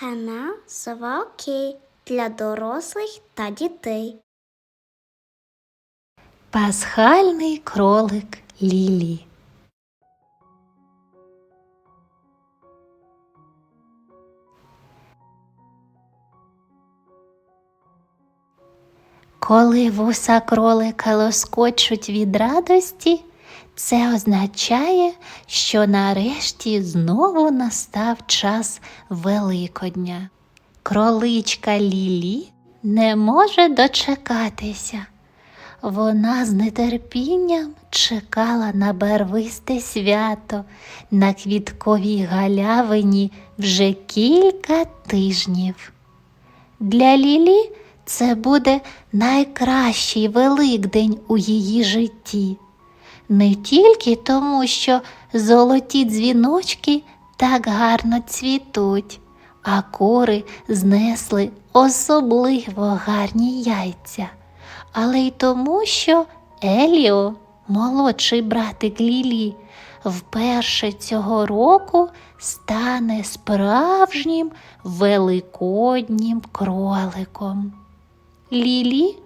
Канал Сова для дорослих та дітей. Пасхальний кролик Лілі. Коли вуса кролика лоскочуть від радості, це означає, що нарешті знову настав час Великодня. Кроличка Лілі не може дочекатися. Вона з нетерпінням чекала на барвисте свято на квітковій галявині вже кілька тижнів. Для Лілі це буде найкращий Великдень у її житті. Не тільки тому, що золоті дзвіночки так гарно цвітуть, а кури знесли особливо гарні яйця, але й тому, що Еліо, молодший братик Лілі, вперше цього року стане справжнім великоднім кроликом. Лілі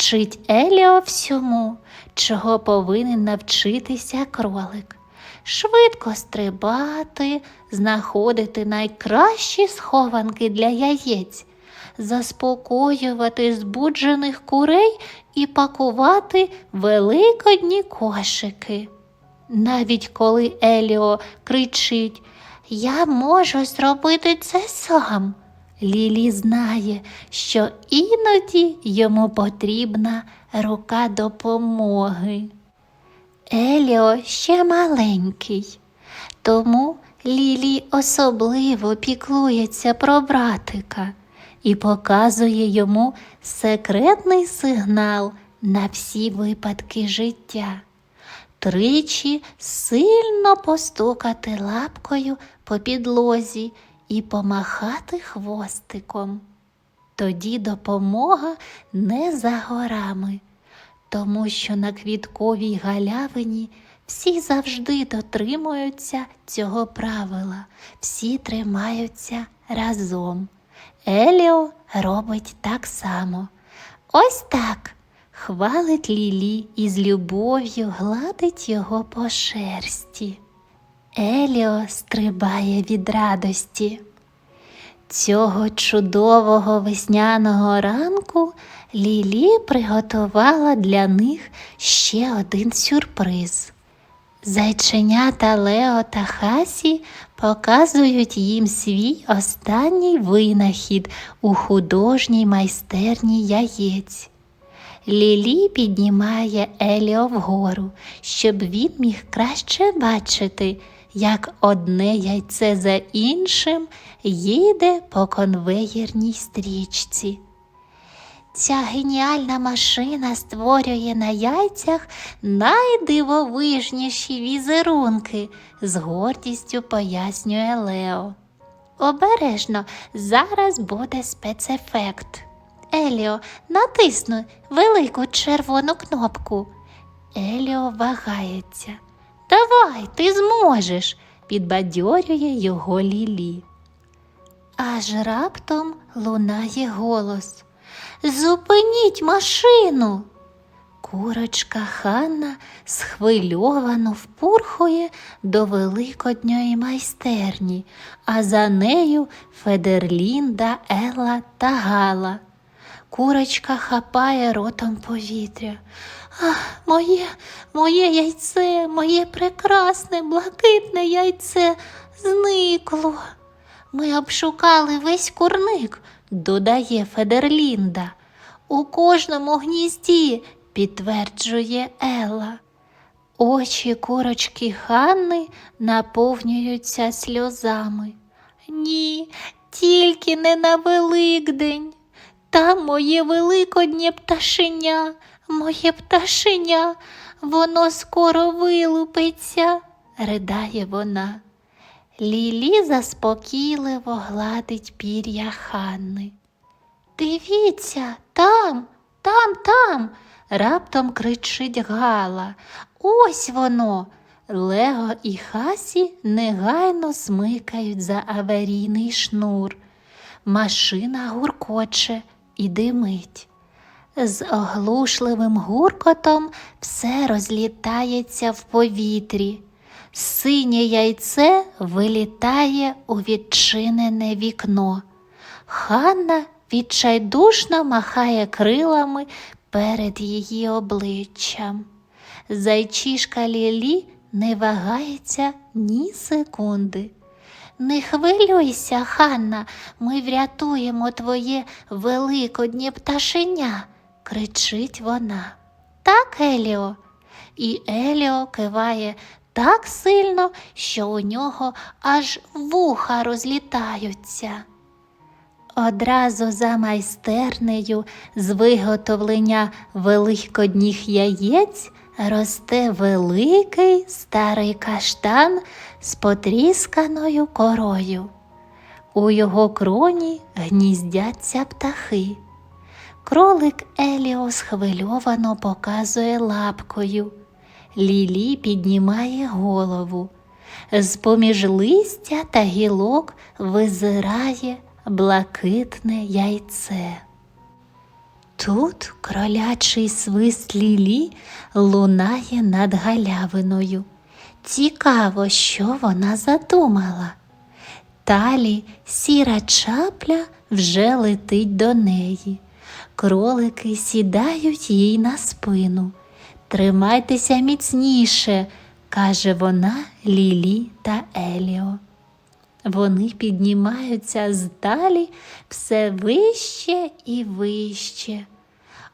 вчить Еліо всьому, чого повинен навчитися кролик. Швидко стрибати, знаходити найкращі схованки для яєць, заспокоювати збуджених курей і пакувати великодні кошики. Навіть коли Еліо кричить Я можу зробити це сам. Лілі знає, що іноді йому потрібна рука допомоги. Еліо ще маленький, тому Лілі особливо піклується про братика і показує йому секретний сигнал на всі випадки життя. Тричі сильно постукати лапкою по підлозі і помахати хвостиком. Тоді допомога не за горами, тому що на квітковій галявині всі завжди дотримуються цього правила, всі тримаються разом. Еліо робить так само. Ось так. Хвалить Лілі і з любов'ю гладить його по шерсті. Еліо стрибає від радості. Цього чудового весняного ранку Лілі приготувала для них ще один сюрприз. Зайченята Лео та Хасі показують їм свій останній винахід у художній майстерні яєць. Лілі піднімає Еліо вгору, щоб він міг краще бачити, як одне яйце за іншим їде по конвеєрній стрічці. Ця геніальна машина створює на яйцях найдивовижніші візерунки, з гордістю пояснює Лео. Обережно, зараз буде спецефект. Еліо, натисну велику червону кнопку. Еліо вагається. Давай, ти зможеш, підбадьорює його Лілі. Аж раптом лунає голос. Зупиніть машину. Курочка Ханна схвильовано впурхує до великодньої майстерні, а за нею Федерлінда, Елла та Гала. Курочка хапає ротом повітря. Ах, моє, моє яйце, моє прекрасне, блакитне яйце зникло. Ми обшукали весь курник, додає Федерлінда. У кожному гнізді, підтверджує Елла. Очі курочки Ханни наповнюються сльозами. Ні, тільки не на Великдень. Там моє великоднє пташеня, моє пташеня, воно скоро вилупиться, ридає вона. Лілі заспокійливо гладить пір'я Ханни. Дивіться, там, там, там, раптом кричить Гала. Ось воно. Лего і Хасі негайно смикають за аварійний шнур. машина гуркоче і димить. З оглушливим гуркотом все розлітається в повітрі. Синє яйце вилітає у відчинене вікно. Ханна відчайдушно махає крилами перед її обличчям. Зайчишка Лілі не вагається ні секунди. Не хвилюйся, Ханна, ми врятуємо твоє великоднє пташеня, кричить вона. Так, Еліо. І Еліо киває так сильно, що у нього аж вуха розлітаються. Одразу за майстернею з виготовлення великодніх яєць росте великий старий каштан з потрісканою корою. У його кроні гніздяться птахи. Кролик Еліо схвильовано показує лапкою. Лілі піднімає голову. З-поміж листя та гілок визирає блакитне яйце. Тут кролячий свист Лілі лунає над галявиною. Цікаво, що вона задумала. Талі сіра чапля вже летить до неї. Кролики сідають їй на спину. Тримайтеся міцніше, каже вона Лілі та Еліо. Вони піднімаються з далі все вище і вище.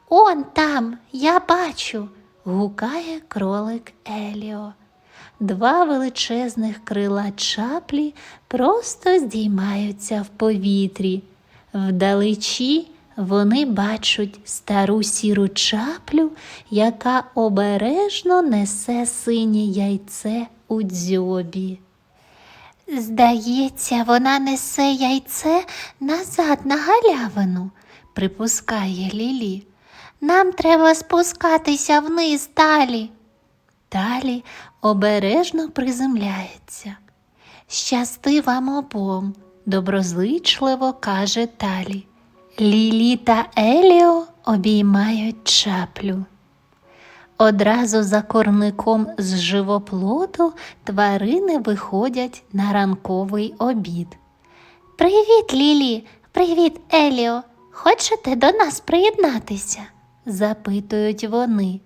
Он там, я бачу, гукає кролик Еліо. Два величезних крила чаплі просто здіймаються в повітрі. Вдалечі вони бачать стару сіру чаплю, яка обережно несе синє яйце у дзьобі. Здається, вона несе яйце назад на галявину, припускає Лілі. Нам треба спускатися вниз далі. Далі обережно приземляється. Щасти вам обом, доброзичливо каже Талі. Лілі та Еліо обіймають чаплю. Одразу за корником з живоплоду тварини виходять на ранковий обід. Привіт, Лілі, привіт, Еліо. Хочете до нас приєднатися? запитують вони.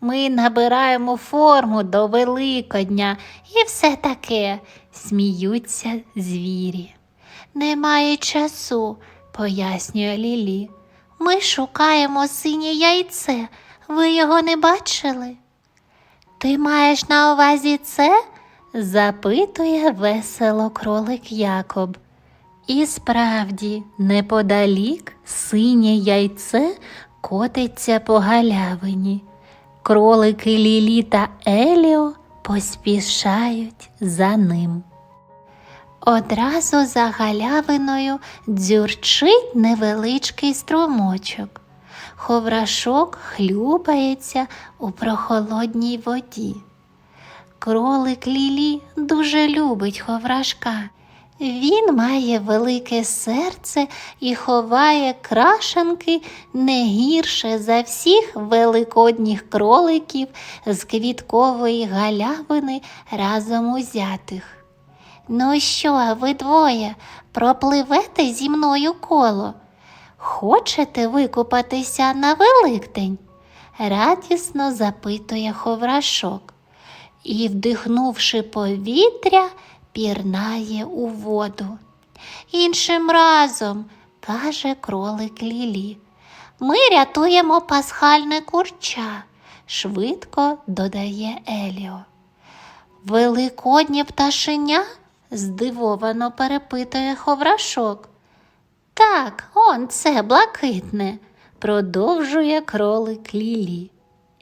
Ми набираємо форму до Великодня і все таке, сміються звірі. Немає часу, пояснює Лілі. Ми шукаємо синє яйце. Ви його не бачили? Ти маєш на увазі це? запитує весело кролик Якоб. І справді, неподалік синє яйце котиться по галявині. Кролики Лілі та Еліо поспішають за ним. Одразу за галявиною дзюрчить невеличкий струмочок. Ховрашок хлюпається у прохолодній воді. Кролик Лілі дуже любить ховрашка. Він має велике серце і ховає крашанки не гірше за всіх великодніх кроликів з квіткової галявини разом узятих. Ну що, ви двоє, пропливете зі мною коло? Хочете викупатися на Великдень? радісно запитує ховрашок і, вдихнувши повітря, пірнає у воду. Іншим разом, каже кролик Лілі, ми рятуємо пасхальне курча, швидко додає Еліо. Великоднє пташеня? здивовано перепитує ховрашок. Так, он це блакитне, продовжує кролик Лілі.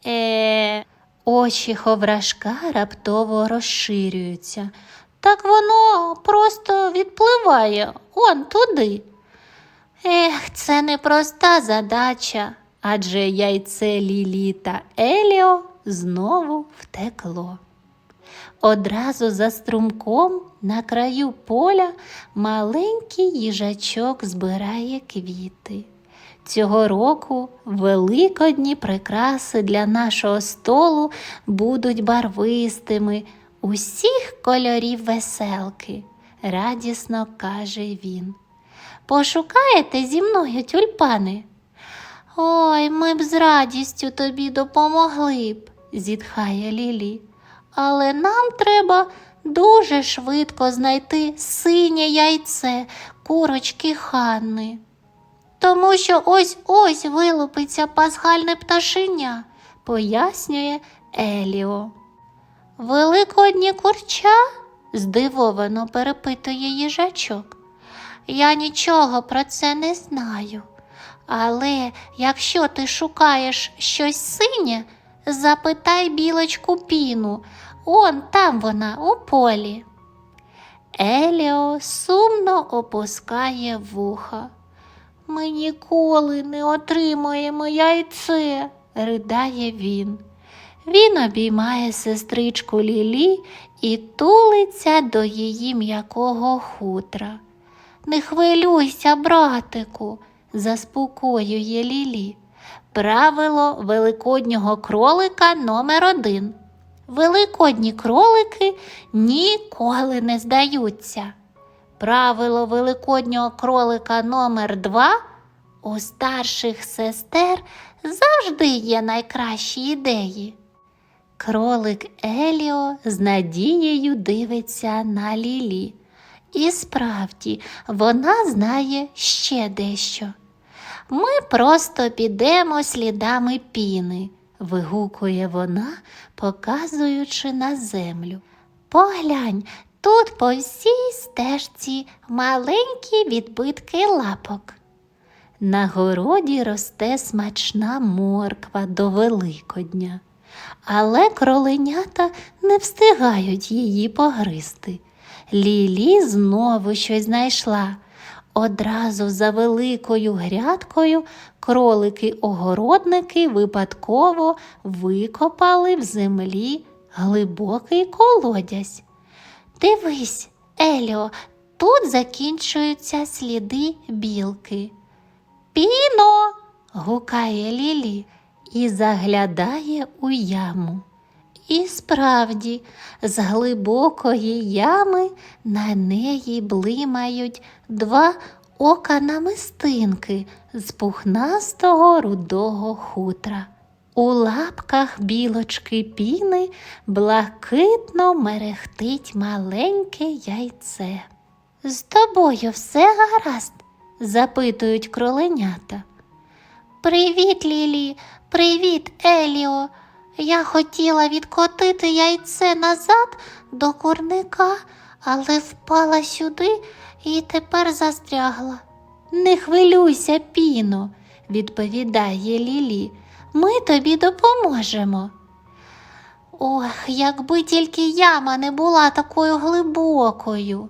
Е, очі ховрашка раптово розширюються. Так воно просто відпливає он туди. Ех, це непроста задача, адже яйце Лілі та Еліо знову втекло. Одразу за струмком на краю поля маленький їжачок збирає квіти. Цього року великодні прикраси для нашого столу будуть барвистими, усіх кольорів веселки, радісно каже він. Пошукаєте зі мною тюльпани? Ой, ми б з радістю тобі допомогли б, зітхає Лілі. Але нам треба дуже швидко знайти синє яйце курочки Ханни. Тому що ось ось вилупиться пасхальне пташеня, пояснює Еліо. Великодні курча? здивовано перепитує їжачок. Я нічого про це не знаю. Але якщо ти шукаєш щось синє, запитай білочку піну. Он там вона у полі. Еліо сумно опускає вуха. Ми ніколи не отримаємо яйце, ридає він. Він обіймає сестричку Лілі і тулиться до її м'якого хутра. Не хвилюйся, братику, заспокоює Лілі. Правило великоднього кролика номер один. Великодні кролики ніколи не здаються. Правило великоднього кролика номер два у старших сестер завжди є найкращі ідеї. Кролик Еліо з надією дивиться на Лілі. І справді вона знає ще дещо. Ми просто підемо слідами піни, вигукує вона, показуючи на землю. Поглянь, тут по всій стежці маленькі відбитки лапок. На городі росте смачна морква до Великодня, але кроленята не встигають її погризти. Лілі знову щось знайшла. Одразу за великою грядкою кролики-огородники випадково викопали в землі глибокий колодязь. Дивись, Еліо, тут закінчуються сліди білки. Піно. гукає Лілі і заглядає у яму. І справді, з глибокої ями на неї блимають два ока намистинки з пухнастого рудого хутра. У лапках білочки піни блакитно мерехтить маленьке яйце. З тобою все гаразд? запитують кроленята. Привіт, Лілі, привіт, Еліо. Я хотіла відкотити яйце назад до курника, але впала сюди і тепер застрягла. Не хвилюйся, Піно, відповідає Лілі. Ми тобі допоможемо. Ох, якби тільки яма не була такою глибокою.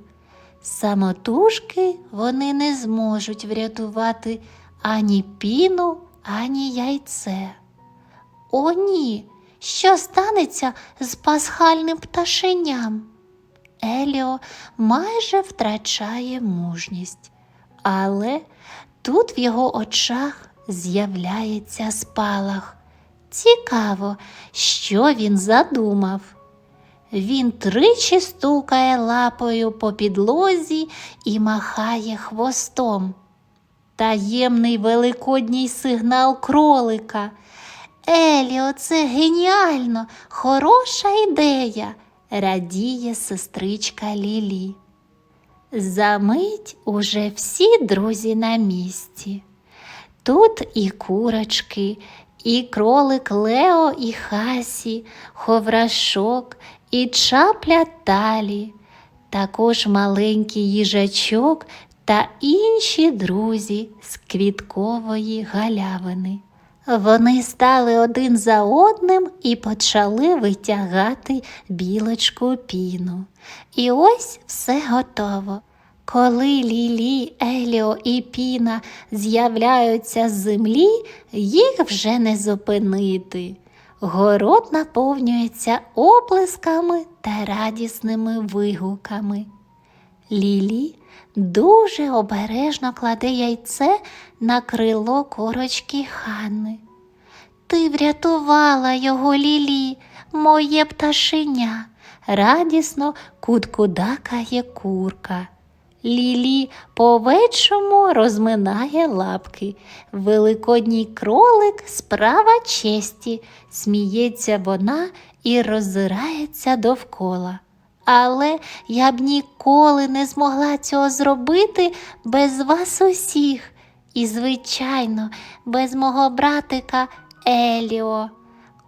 Самотужки вони не зможуть врятувати ані піну, ані яйце. О, ні, що станеться з пасхальним пташеням? Еліо майже втрачає мужність, але тут в його очах з'являється спалах. Цікаво, що він задумав. Він тричі стукає лапою по підлозі і махає хвостом. Таємний великодній сигнал кролика. Еліо, це геніально, хороша ідея, радіє сестричка Лілі. Замить уже всі друзі на місці. Тут і курочки, і кролик Лео і Хасі, ховрашок, і чапля Талі, також маленький їжачок та інші друзі з квіткової галявини. Вони стали один за одним і почали витягати білочку піну. І ось все готово. Коли Лілі, Еліо і Піна з'являються з землі, їх вже не зупинити. город наповнюється оплесками та радісними вигуками. Лілі дуже обережно кладе яйце на крило корочки Ханни. Ти врятувала його, Лілі, моє пташеня, радісно куткудакає курка. Лілі по вечому розминає лапки. Великодній кролик справа честі, сміється вона і роззирається довкола. Але я б ніколи не змогла цього зробити без вас усіх. І, звичайно, без мого братика Еліо.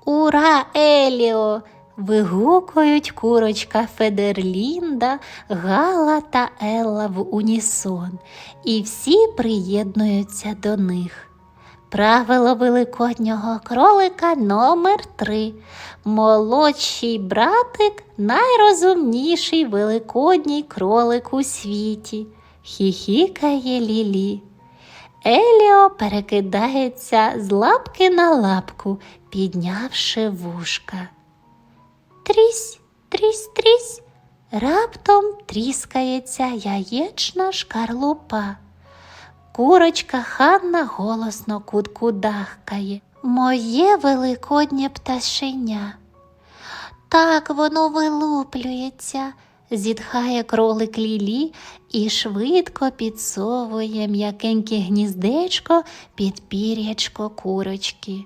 Ура, Еліо! Вигукують курочка Федерлінда, Гала та Елла в унісон, і всі приєднуються до них. Правило великоднього кролика номер три. Молодший братик найрозумніший великодній кролик у світі. Хіхікає Лілі. Еліо перекидається з лапки на лапку, піднявши вушка. Трісь, трісь, трісь. Раптом тріскається яєчна шкарлупа. Курочка Ханна голосно куткудахкає. Моє великоднє пташеня. Так воно вилуплюється, зітхає кролик Лілі і швидко підсовує м'якеньке гніздечко під пір'ячко курочки.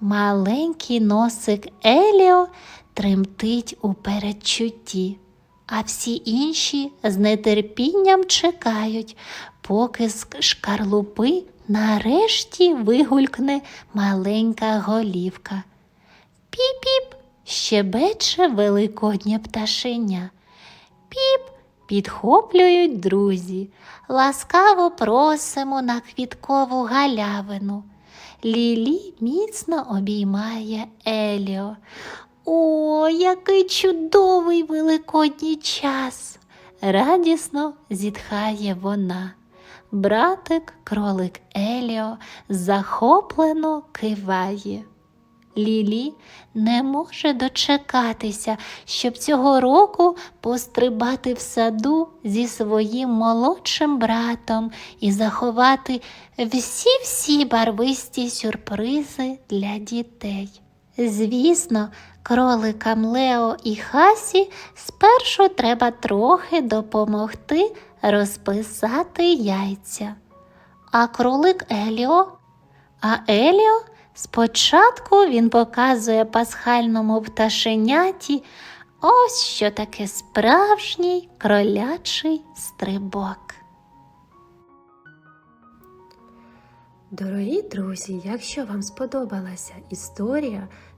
Маленький носик Еліо тремтить у передчутті, а всі інші з нетерпінням чекають, поки з шкарлупи нарешті вигулькне маленька голівка. Піп-піп, щебече великоднє пташеня. Піп, підхоплюють друзі. Ласкаво просимо на квіткову галявину. Лілі міцно обіймає Еліо. О, який чудовий великодній час! Радісно зітхає вона. Братик, кролик Еліо захоплено киває. Лілі не може дочекатися, щоб цього року пострибати в саду зі своїм молодшим братом і заховати всі-всі барвисті сюрпризи для дітей. Звісно, кроликам Лео і Хасі спершу треба трохи допомогти розписати яйця. А кролик Еліо? А Еліо спочатку він показує пасхальному пташеняті ось що таке справжній кролячий стрибок. Дорогі друзі, якщо вам сподобалася історія,